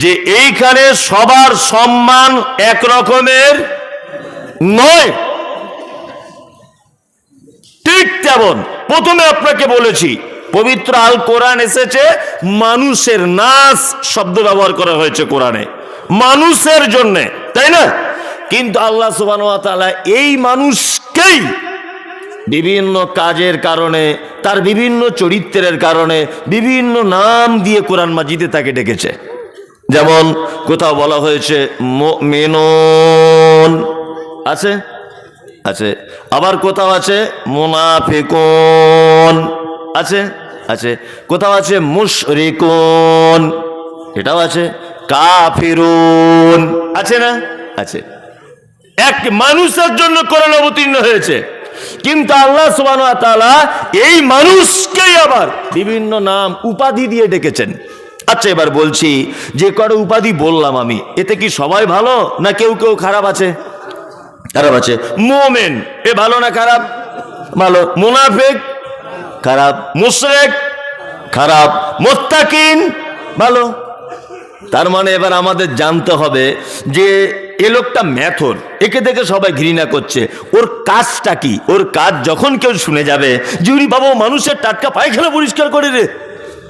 যে এইখানে সবার সম্মান এক রকমের নয়। ঠিক তেমন। প্রথমে আপনাকে বলেছি, পবিত্র আল কোরআন এসেছে, মানুষের নাস শব্দ ব্যবহার করা হয়েছে কোরআনে। মানুষের জন্য, তাই না? কিন্তু আল্লাহ সুবান এই মানুষকেই বিভিন্ন কাজের কারণে, তার বিভিন্ন চরিত্রের কারণে, বিভিন্ন নাম দিয়ে কোরআন মাজিদে তাকে ডেকেছে। যেমন কোথাও বলা হয়েছে মেনন আছে? আছে। আবার কোথাও আছে, মুনাফিকুন। আছে? আছে। কোথাও আছে, মুশরিকুন। এটাও আছে, কাফিরুন। আছে না? আছে। এক মানুষের জন্য কোরআন অবতীর্ণ হয়েছে। কিন্তু আল্লাহ ওয়া এই মানুষকেই আবার বিভিন্ন নাম উপাধি দিয়ে ডেকেছেন। আচ্ছা এবার বলছি, যে কটা উপাধি বললাম আমি, এতে কি সবাই ভালো, না কেউ কেউ খারাপ আছে? খারাপ আছে। মোমেন, এ ভালো না খারাপ? ভালো। মুনাফিক, খারাপ। মুশরিক, খারাপ। মোত্তাকিন, ভালো। তার মানে এবার আমাদের জানতে হবে যে, এ লোকটা ম্যাথর, একে দেখে সবাই ঘৃণা করছে। ওর কাজটা কি? ওর কাজ যখন কেউ শুনে যাবে জুরি বাবু মানুষের টাটকা পায়খানা পরিষ্কার করে রে।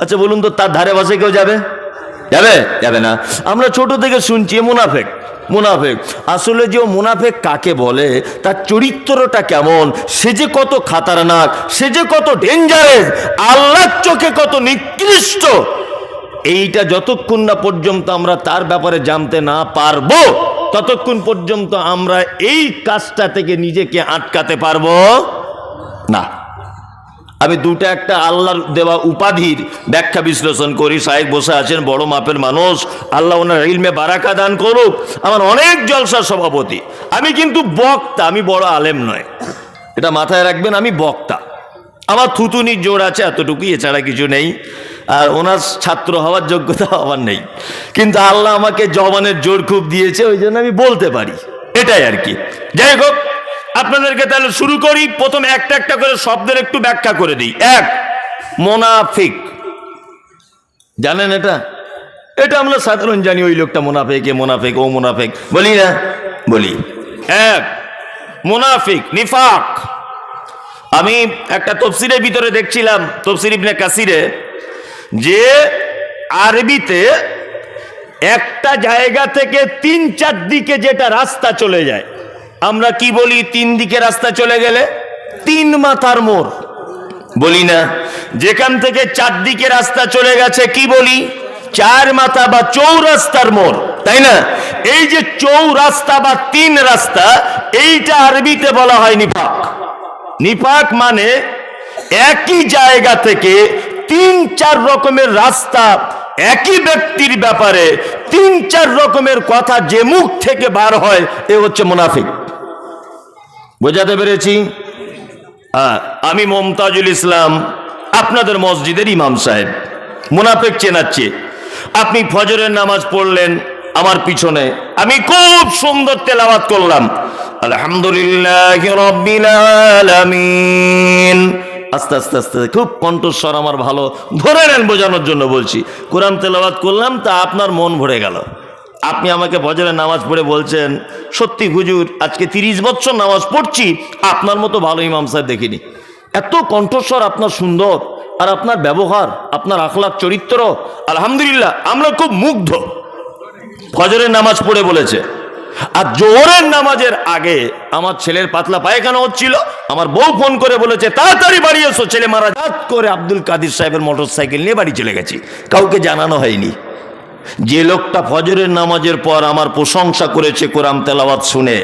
আচ্ছা বলুন তো, তার ধারে বসে কেউ যাবে? যাবে? যাবে না। আমরা ছোট থেকে শুনছি মুনাফেক মুনাফেক। আসলে যে মুনাফেক কাকে বলে, তার চরিত্রটা কেমন, সে যে কত খাতারনাক, সে যে কত ডেঞ্জারেস আল্লাহর চোখে কত নিকৃষ্ট, এইটা যতক্ষণ না পর্যন্ত আমরা তার ব্যাপারে জানতে না পারব, ততক্ষণ পর্যন্ত আমরা এই কাজটা থেকে নিজেকে আটকাতে পারব না। আমি দুটো একটা আল্লাহর দেওয়া উপাধির ব্যাখ্যা বিশ্লেষণ করি। সাহেব বসে আছেন, বড় মাপের মানুষ। আল্লাহ ওনার ইলমে বারাকা দান করুক। আমার অনেক জলসার সভাপতি। আমি কিন্তু বক্তা, আমি বড় আলেম নয়। এটা মাথায় রাখবেন, আমি বক্তা। আমার থুতুনির জোর আছে এতটুকুই, এছাড়া কিছু নেই। আর ওনার ছাত্র হওয়ার যোগ্যতা আমার নেই। কিন্তু আল্লাহ আমাকে জবানের জোর খুব দিয়েছে, ওই জন্য আমি বলতে পারি। এটাই আর কি। যাই হোক আপনাদেরকে তাহলে শুরু করি। প্রথম একটা একটা করে শব্দের একটু ব্যাখ্যা করে দিই। এক, মোনাফিক। জানেন এটা? এটা আমরা সাধারণ জানি ওই লোকটা মোনাফেক, এ মোনাফেক, ও মোনাফেক। বলি না? বলি। এক, মোনাফিক, নিফাক। আমি একটা তফসিরের ভিতরে দেখছিলাম তফসির ইবনে কাসিরে, যে আরবিতে একটা জায়গা থেকে তিন চার দিকে যেটা রাস্তা চলে যায়। আমরা কি বলি, তিন দিকে রাস্তা চলে গেলে? তিন মাথার মোড়। বলি না। যেখান থেকে চারদিকে রাস্তা চলে গেছে, কি বলি? চার মাথা বা চৌরাস্তার মোড়, তাই না? এই যে চৌরাস্তা বা তিন রাস্তা, এইটা আরবিতে বলা হয় নিপাক নিপাক মানে একই জায়গা থেকে তিন চার রকমের রাস্তা, একই ব্যক্তির ব্যাপারে তিন চার রকমের কথা যে মুখ থেকে বার হয়, এ হচ্ছে মুনাফিক। বোঝাতে পেরেছি? আমি মমতাজুল ইসলাম, আপনাদের মসজিদের ইমাম সাহেব। মুনাফেক চেনাচ্ছি। আপনি ফজরের নামাজ পড়লেন আমার পিছনে। আমি খুব সুন্দর তেলাওয়াত করলাম। আলহামদুলিল্লাহ রব্বিল আলামিন। আস্তে আস্তে আস্তে, খুব কণ্ঠস্বর আমার ভালো। ধরে নেন বোঝানোর জন্য বলছি। কোরআন তেলাওয়াত করলাম তা আপনার মন ভরে গেল। আপনি আমাকে বজরের নামাজ পড়ে বলছেন, সত্যি হুজুর, আজকে তিরিশ বছর নামাজ পড়ছি, আপনার মতো ভালো ইমাম সাহেব দেখিনি। এত কণ্ঠস্বর আপনার সুন্দর, আর আপনার ব্যবহার, আপনার আখলাখ চরিত্র, আলহামদুলিল্লাহ, আমরা খুব মুগ্ধ। ফজরের নামাজ পড়ে বলেছে। আর জোহরের নামাজের আগে আমার ছেলের পাতলা পায়খানা হচ্ছিল, আমার বউ ফোন করে বলেছে, তাড়াতাড়ি বাড়ি এসো, ছেলে মারা করে আব্দুল কাদির সাহেবের মোটর সাইকেল নিয়ে বাড়ি চলে গেছি। কাউকে জানানো হয়নি। যে লোকটা ফজরের নামাজের পর আমার প্রশংসা করেছে, কোরআন তেলাওয়াত শুনে,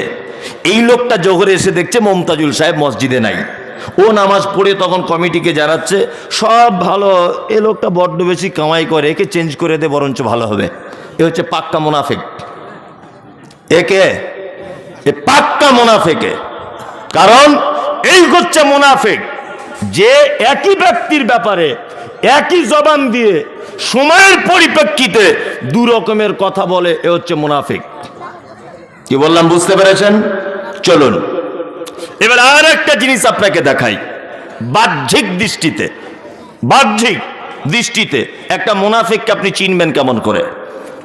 এই লোকটা জোহরে এসে দেখছে মমতাজুল সাহেব মসজিদে নাই। ও নামাজ পড়ে তখন কমিটিকে জানাচ্ছে, সব ভালো, এ লোকটা বড্ড বেশি কামাই করে, একে চেঞ্জ করে দে, বরঞ্চ ভালো হবে। এ হচ্ছে পাক্কা মুনাফেক। একে এ পাক্কা মোনাফেকে কারণ এই হচ্ছে মোনাফেক। যে একই ব্যক্তির ব্যাপারে, একই জবান দিয়ে, সময়ের পরিপ্রেক্ষিতে দু রকমের কথা বলে, এ হচ্ছে মুনাফিক। কি বললাম, বুঝতে পেরেছেন? চলুন। এবার আর একটা জিনিস আপনাকে দেখাই। বাহ্যিক দৃষ্টিতে বাহ্যিক দৃষ্টিতে একটা মুনাফিককে আপনি চিনবেন কেমন করে?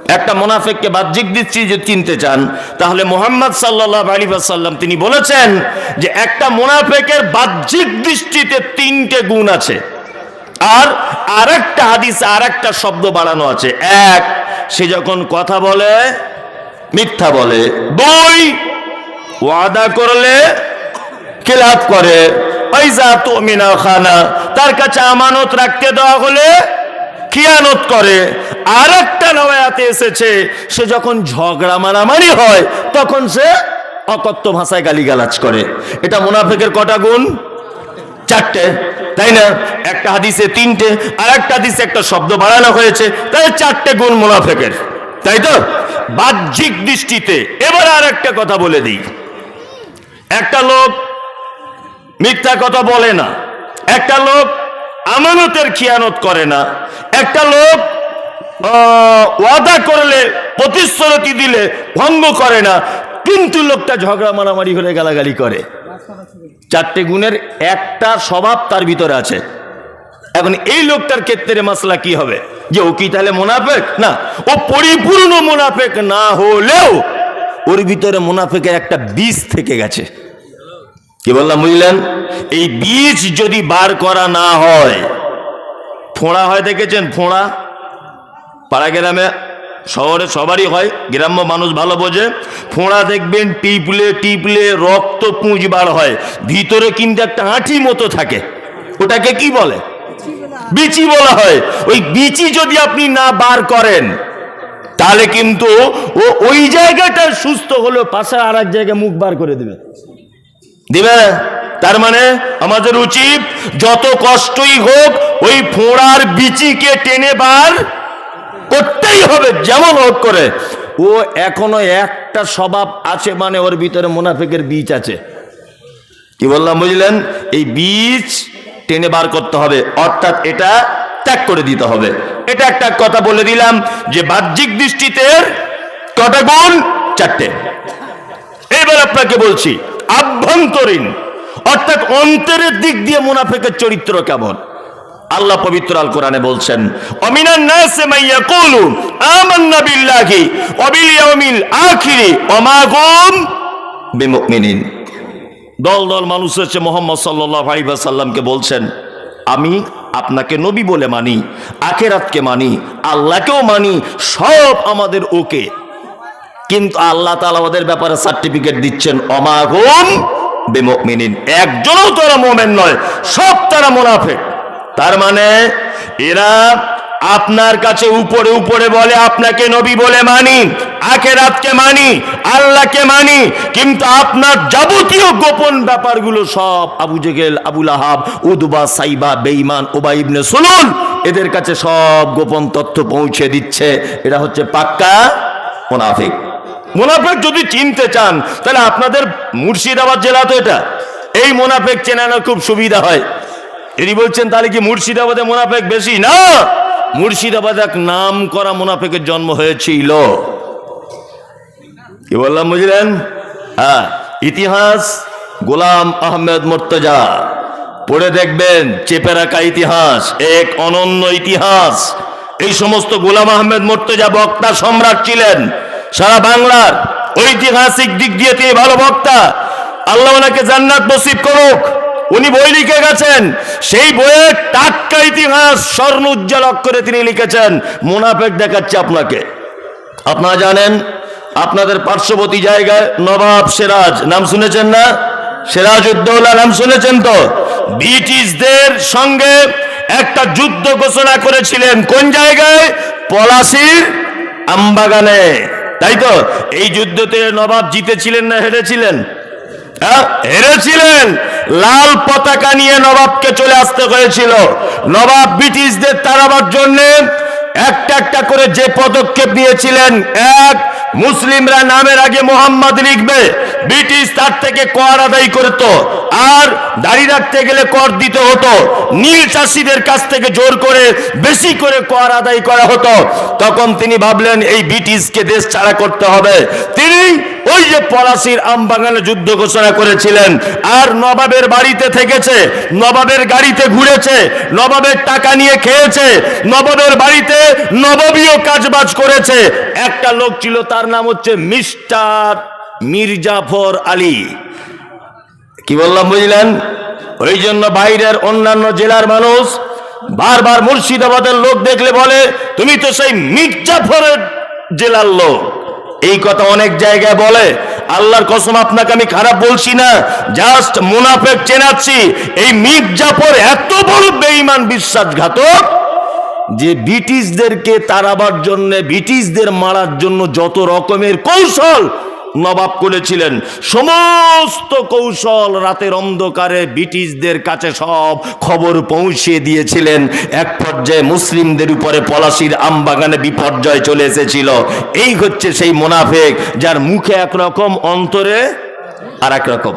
একটা মোনাফেককে বাহ্যিক দৃষ্টি যদি চিনতে চান, তাহলে মোহাম্মদ সাল্লাহ আলী সাল্লাম তিনি বলেছেন যে একটা মোনাফেকের বাহ্যিক দৃষ্টিতে তিনটে গুণ আছে। আর আরেকটা হাদিস, আরেকটা শব্দ বাড়ানো আছে। এক সে যখন কথা বলে, মিথ্যা বলে দুই ওয়াদা করলে খেলাপ করে? পয়সা তো মিনা খানা, তার কাছে আমানত রাখতে দেওয়া হলে খিয়ানত করে। আর একটা নবায়াতে এসেছে, সে যখন ঝগড়া মারামারি হয়, তখন সে অকথ্য ভাষায় গালিগালাজ করে। এটা মুনাফেকের কটা গুণ? চারটে। তাই না? একটা হাদিসে তিনটে আর একটা হাদিসে একটা শব্দ বাড়ানো হয়েছে তাই চারটে গুণ মুনাফেকের। তাই তো? বাহ্যিক দৃষ্টিতে। এবার আর একটা কথা বলে দিই। একটা লোক মিথ্যা কথা বলে না। একটা লোক আমানতের খিয়ানত করে না। একটা লোক ওয়াদা করলে, প্রতিশ্রুতি দিলে ভঙ্গ করে না। কিন্তু লোকটা ঝগড়া, মারামারি হলে গালাগালি করে। চারটে গুণের একটা স্বভাব তার ভিতরে আছে। এখন এই লোকটার ক্ষেত্রে মাসলা কি হবে? যে ও কি তাহলে মোনাফেক? না, ও পরিপূর্ণ মোনাফেক না হলেও ওর ভিতরে মোনাফেকের একটা বীজ থেকে গেছে। কি বললাম, বুঝলেন? এই বীজ যদি বার করা না হয়, ফোঁড়া হয়, দেখেছেন ফোঁড়া? পাড়া গ্রামে শহরে সবারই হয়, গ্রাম্য মানুষ ভালো বোঝে। ফোঁড়া দেখবেন, টিপলে টিপলে রক্ত পুঁজ বার হয়। ভিতরে কিন্তু একটা আঁঠি মতো থাকে। ওটাকে কি বলে? বিচি বলা হয়। ওই বিচি যদি আপনি না বার করেন, তাহলে কিন্তু ও ওই জায়গাটা সুস্থ হলেও পাশে আর এক জায়গায় মুখ বার করে দেবে। দিবে? তার মানে আমাদের উচিত যত কষ্টই হোক, ওই ফোঁড়ার বিচিকে টেনে বার করতেই হবে, যেমন হোক করে। ও এখনও একটা স্বভাব আছে মানে ওর ভিতরে মুনাফেকের বীজ আছে। কি বললাম, বুঝলেন? এই বীজ টেনে বার করতে হবে, অর্থাৎ এটা ত্যাগ করে দিতে হবে। এটা একটা কথা বলে দিলাম যে, বাহ্যিক দৃষ্টিতে কটা গুণ? চারটে। এবার আপনাকে বলছি, আভ্যন্তরীণ, অর্থাৎ অন্তরের দিক দিয়ে মুনাফেকের চরিত্র কেমন? আল্লাহ পবিত্র আল কোরআনে বলছেন, অমিনান নাসে মাইয়া কুলু আমান্না বিল্লাহি, ওয়া বিল ইয়াউমিল আখিরি, ওয়া বিমুমিনিন। দল দল মানুষ হচ্ছে মোহাম্মদ সাল্লাহ সাল্লামকে বলছেন, আমি আপনাকে নবী বলে মানি, আখেরাতকে মানি, আল্লাহকেও মানি, সব আমাদের ওকে। কিন্তু আল্লাহ তাআলা ওদের ব্যাপারে সার্টিফিকেট দিচ্ছেন অমাগুম বেমিনিন একজনও তারা মোমেন নয়, সব তারা মোনাফেক। তার মানে এরা আপনার কাছে উপরে উপরে বলে, আপনাকে নবী বলে মানি, আখেরাতকে মানি, আল্লাহকে মানি, কিন্তু আপনার যাবতীয় গোপন ব্যাপারগুলো সব আবু জেগেল আবুল আহাব উদবা, সাইবা, বেঈমান ওবা ইবনে সুলুন এদের কাছে সব গোপন তথ্য পৌঁছে দিচ্ছে। এটা হচ্ছে পাক্কা মোনাফিক। মোনাফেক যদি চিনতে চান, তাহলে আপনাদের মুর্শিদাবাদ জেলা তো এটা। এই মোনাফেক চেনানো খুব সুবিধা হয়। এদি বলছেন, তাহলে কি মুর্শিদাবাদে মোনাফেক বেশি? না! মুর্শিদাবাদ এক নাম করা মোনাফেকের জন্ম হয়েছিল। কি বললাম, বুঝলেন? হ্যাঁ ইতিহাস গোলাম আহমেদ মোর্তজা। পড়ে দেখবেন, চেপে রাখা ইতিহাস, এক অনন্য ইতিহাস। এই সমস্ত গোলাম আহমেদ মোর্তজা বক্তা সম্রাট ছিলেন। সারা বাংলার ঐতিহাসিক দিক দিয়ে তিনি ভালো বক্তা। আল্লাহ জান্নাত নসিব করুক। উনি বই লিখে গেছেন। সেই বইয়ের টাটকা ইতিহাস স্বর্ণ উজ্জ্বল অক্ষরে তিনি লিখেছেন। মুনাফেক দেখাচ্ছে আপনাকে। আপনারা জানেন, আপনাদের পার্শ্ববর্তী জায়গায় নবাব সিরাজ, নাম শুনেছেন না? সিরাজ উদ্দৌলা নাম শুনেছেন তো? ব্রিটিশদের সঙ্গে একটা যুদ্ধ ঘোষণা করেছিলেন। কোন জায়গায়? পলাশির আমবাগানে। তাই তো? এই যুদ্ধতে নবাব জিতেছিলেন না হেরেছিলেন? হেরেছিলেন লাল পতাকা নিয়ে নবাবকে চলে আসতে হয়েছিল। নবাব ব্রিটিশদের তাড়াবার জন্য একটা একটা করে যে পদক্ষেপ নিয়েছিলেন, এক, মুসলিমরা নামের আগে মোহাম্মদ লিখবে, ব্রিটিশ তার থেকে কর আদায় করত। আর দাড়ি রাখতে গেলে কর দিতে হতো। নীল চাষিদের কাছ থেকে জোর করে, বেশি করে কর আদায় করা হতো। তখন তিনি ভাবলেন, এই ব্রিটিশকে দেশ ছাড়া করতে হবে। তিনি ওই যে পলাশির আম বাগানে যুদ্ধ ঘোষণা করেছিলেন, আর নবাবের বাড়িতে থেকেছে, নবাবের গাড়িতে ঘুরেছে, নবাবের টাকা নিয়ে খেয়েছে, নবাবের বাড়িতে নবাবীয় কাজবাজ করেছে। একটা লোক ছিল, তার নাম হচ্ছে মিস্টার মির্জাফর আলী। কি বললাম বুঝলেন? ওই জন্য বাইরের অন্যান্য জেলার মানুষ বারবার মুর্শিদাবাদের লোক দেখলে বলে, তুমি তো সেই মির্জাফরের জেলার লোক। এই কথা অনেক জায়গায় বলে। আল্লাহর কসম আপনাকে আমি খারাপ বলছি না, জাস্ট মুনাফেক চেনাচ্ছি। এই মির্জাফর এত বড় বেঈমান বিশ্বাসঘাতক যে ব্রিটিশদেরকে তাড়াবার জন্য, ব্রিটিশদের মারার জন্য যত রকমের কৌশল নবাব করেছিলেন। সমস্ত কৌশল রাতের অন্ধকারে ব্রিটিশদের কাছে সব খবর পৌঁছে দিয়েছিলেন। এক পর্যায়ে মুসলিমদের উপরে পলাশির আমবাগানে বিপর্যয় চলে এসেছিল। এই হচ্ছে সেই মোনাফেক যার মুখে একরকম, অন্তরে আর রকম।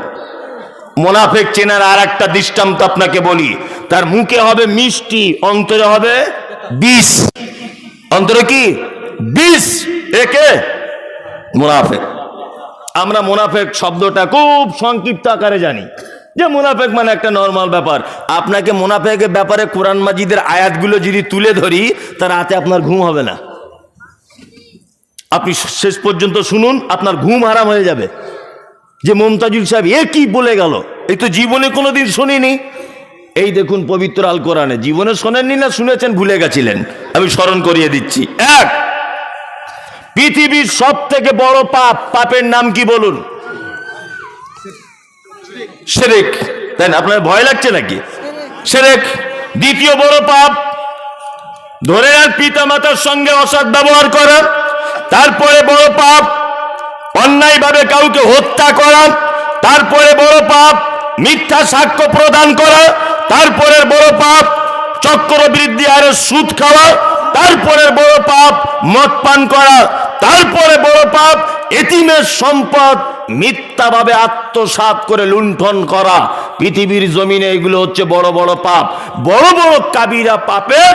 মোনাফেক চেনার আর একটা দৃষ্টান্ত আপনাকে বলি। তার মুখে হবে মিষ্টি, অন্তরে হবে বিষ। অন্তরে কি? বিষ। একে মুনাফেক। আমরা মোনাফেক শব্দটা খুব সংক্ষিপ্ত আকারে জানি। যে মোনাফেক মানে একটা নর্মাল ব্যাপার। আপনাকে মোনাফেকের ব্যাপারে কোরআন মাজিদের আয়াতগুলো যদি তুলে ধরি, তার রাতে আপনার ঘুম হবে না। আপনি শেষ পর্যন্ত শুনুন, আপনার ঘুম হারাম হয়ে যাবে। যে মমতাজুল সাহেব, এ কি বলে গেল? এই তো জীবনে কোনোদিন শুনিনি। এই দেখুন পবিত্র আল কোরআনে। জীবনে শোনেননি না, শুনেছেন, ভুলে গেছিলেন। আমি স্মরণ করিয়ে দিচ্ছি। এক পৃথিবীর সব থেকে বড় পাপ, পাপের নাম কি বলুন? সেরেক। তাই না? আপনার ভয় লাগছে নাকি? সেরেক। দ্বিতীয় বড় পাপ ধরে আর পিতা মাতার সঙ্গে অসৎ ব্যবহার করা। তারপরে বড় পাপ, অন্যায়ভাবে কাউকে হত্যা করা। তারপরে বড় পাপ, মিথ্যা সাক্ষ্য প্রদান করা। তারপরে বড় পাপ, চক্রবৃদ্ধি হারে সুদ খাওয়া। তারপরে বড় পাপ, মদ পান করা। তারপরে বড় পাপ, এতিমের সম্পদ মিথ্যাভাবে আত্মসাৎ করে লুণ্ঠন করা। পৃথিবীর জমিনে এগুলো হচ্ছে বড় বড় পাপ। বড় বড় কাবিরা পাপের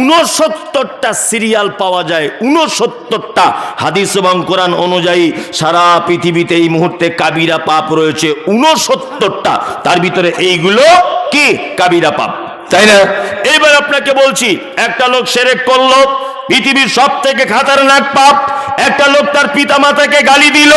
উনসত্তরটা সিরিয়াল পাওয়া যায় উনসত্তরটা হাদিস এবং কোরআন অনুযায়ী সারা পৃথিবীতে এই মুহূর্তে কাবিরা পাপ রয়েছে উনসত্তরটা তার ভিতরে এইগুলো কি? কাবিরা পাপ। তাই না? এবার আপনাকে বলছি, একটা লোক সেরেক করল, পৃথিবীর সব থেকে খাতারনাক পাপ একটা লোক তার পিতা মাতাকে গালি দিল,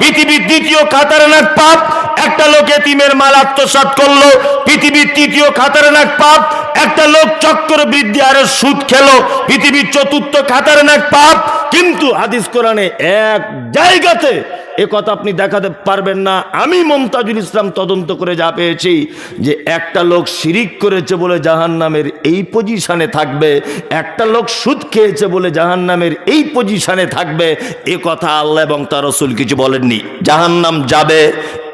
পৃথিবীর দ্বিতীয় খাতারনাক পাপ, একটা লোক এতিমের মাল আত্মসাত করল, পৃথিবীর তৃতীয় খাতারনাক পাপ, একটা লোক চক্রবৃদ্ধি আরে সুদ খেলো, পৃথিবীর চতুর্থ খাতারনাক পাপ। কিন্তু হাদিস কোরআনে এক জায়গাতে এ কথা আপনি দেখাতে পারবেন না। আমি মমতাজুল ইসলাম তদন্ত করে যা পেয়েছি, যে একটা লোক শিরিক করেছে বলে জাহান নামের এই পজিশনে থাকবে, একটা লোক সুদ খেয়েছে বলে জাহান নামের এই পজিশনে থাকবে, এ কথা আল্লাহ এবং তার রসুল কিছু বলেননি। জাহান নাম যাবে,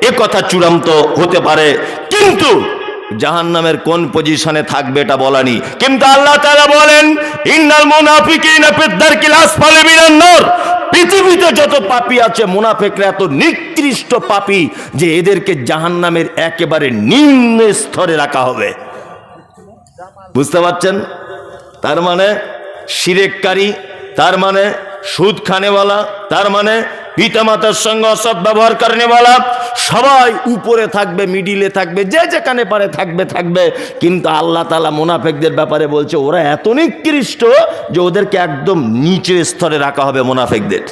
এ কথা চূড়ান্ত হতে পারে, কিন্তু জাহান নামের কোন পজিশনে থাকবে এটা বলানি কিন্তু আল্লাহ তাআলা বলেন, ইন্নাল মুনাফিকিনা ফিদ্দার কিলাস ফালে মিনান নূর। পৃথিবীতে যত পাপি আছে, মুনাফেকরা এত নিকৃষ্ট পাপি যে এদেরকে জাহান নামের একেবারে নিম্ন স্তরে রাখা হবে। বুঝতে পারছেন? তার মানে সিরেককারী তার মানে সুদ খানেওয়ালা তার মানে পিতামাতার সঙ্গে অসৎ ব্যবহার করেনেওয়ালা সবাই উপরে থাকবে মিডিলে থাকবে যে যেখানে পারে থাকবে থাকবে। কিন্তু আল্লাহ তালা মোনাফেকদের ব্যাপারে বলছে ওরা এত নিকৃষ্ট যে ওদেরকে একদম নিচের স্তরে রাখা হবে মোনাফেকদের।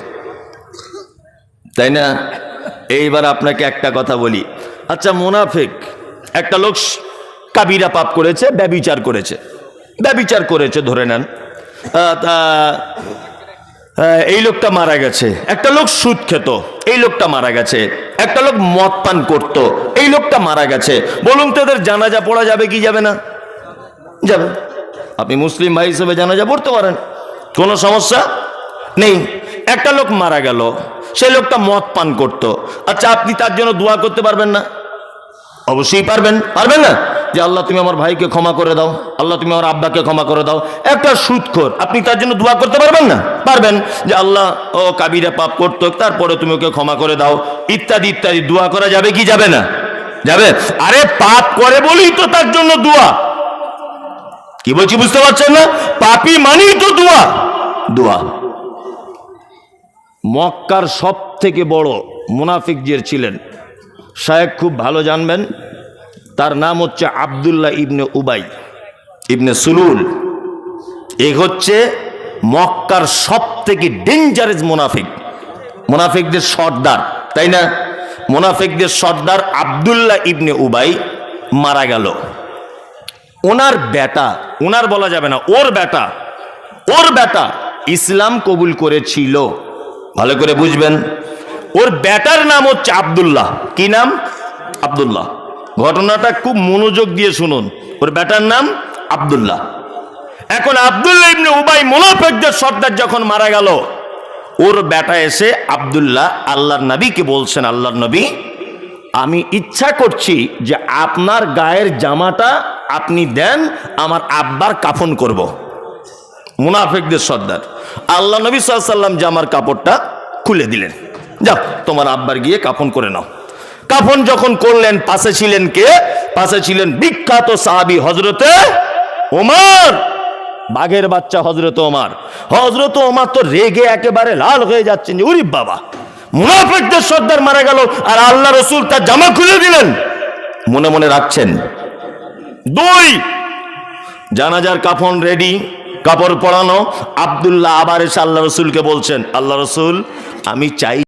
তাই না? এইবার আপনাকে একটা কথা বলি। আচ্ছা মোনাফেক একটা লোক কাবিরা পাপ করেছে ব্যবিচার করেছে। ব্যবিচার করেছে ধরে নেন। তা, এই লোকটা মারা গেছে। একটা লোক সুদ খেত, এই লোকটা মারা গেছে। একটা লোক মদ পান করতো, এই লোকটা মারা গেছে। বলুন তো এদের জানাজা পড়া যাবে কি যাবে না? যাবে। আপনি মুসলিম ভাই হিসেবে জানাজা পড়তে পারেন, কোনো সমস্যা? নেই। একটা লোক মারা গেল, সেই লোকটা মদ পান করত। আচ্ছা আপনি তার জন্য দোয়া করতে পারবেন না? অবশ্যই পারবেন। পারবেন না? যে আল্লাহ, তুমি আমার ভাইকে ক্ষমা করে দাও, আল্লাহ, তুমি আমার আব্বাকে ক্ষমা করে দাও। একটা সুদখোর আপনি তার জন্য দোয়া করতে পারবেন না? পারবেন। যে আল্লাহ, ও কাবিরা পাপ করতো, তারপরে তুমি ওকে ক্ষমা করে দাও। ইত্যাদি ইত্যাদি, দোয়া করা যাবে কি যাবে না? যাবে? আরে, পাপ করে বলেই তো তার জন্য দোয়া। কি বলছি, বুঝতে পারছেন না? পাপি মানেই তো দোয়া। দোয়া। মক্কার সব থেকে বড় মুনাফিক যে ছিলেন। শায়েক খুব ভালো জানবেন। তার নাম হচ্ছে আবদুল্লাহ ইবনে উবাই ইবনে সুলুল। এ হচ্ছে মক্কার সব থেকে ডেঞ্জারাস মুনাফিক। মুনাফিকদের সর্দার, তাই না? মোনাফিকদের সর্দার আবদুল্লাহ ইবনে উবাই মারা গেল। ওনার বেটা, ওনার বলা যাবে না, ওর বেটা ওর বেটা ইসলাম কবুল করেছিল। ভালো করে বুঝবেন। ওর বেটার নাম হচ্ছে আবদুল্লাহ। কি নাম? আব্দুল্লাহ। ঘটনাটা খুব মনোযোগ দিয়ে শুনুন। ওর বেটার নাম আব্দুল্লাহ। এখন আব্দুল্লাহ ইবনে উবাই মুনাফিকদের সর্দার যখন মারা গেল, ওর বেটা এসে আব্দুল্লাহ আল্লাহর নবীকে বলছেন, আল্লাহর নবী, আমি ইচ্ছা করছি যে আপনার গায়ের জামাটা আপনি দেন, আমার আব্বার কাফন করব। মুনাফিকদের সর্দার। আল্লাহ নবী সাল্লাম জামার কাপড়টা খুলে দিলেন। যাও, তোমার আব্বার গিয়ে কাফন করে নাও। কাফন যখন করলেন, পাশে ছিলেন কে? পাশে ছিলেন বিখ্যাত সাহাবি হজরতে ওমার। বাঘের বাচ্চা হজরত ওমর। হজরত ওমার তো রেগে একেবারে লাল হয়ে যাচ্ছেন যে, উরি বাবা, মুনাফিকদের সর্দার মারা গেল আর আল্লাহ রসুল তার জামা খুলে দিলেন। মনে মনে রাখছেন? দুই, জানাজার কাফন রেডি, কাপড় পরানো। আব্দুল্লাহ আবার এসে আল্লাহ রসুলকে বলছেন, আল্লাহ রসুল, আমি চাই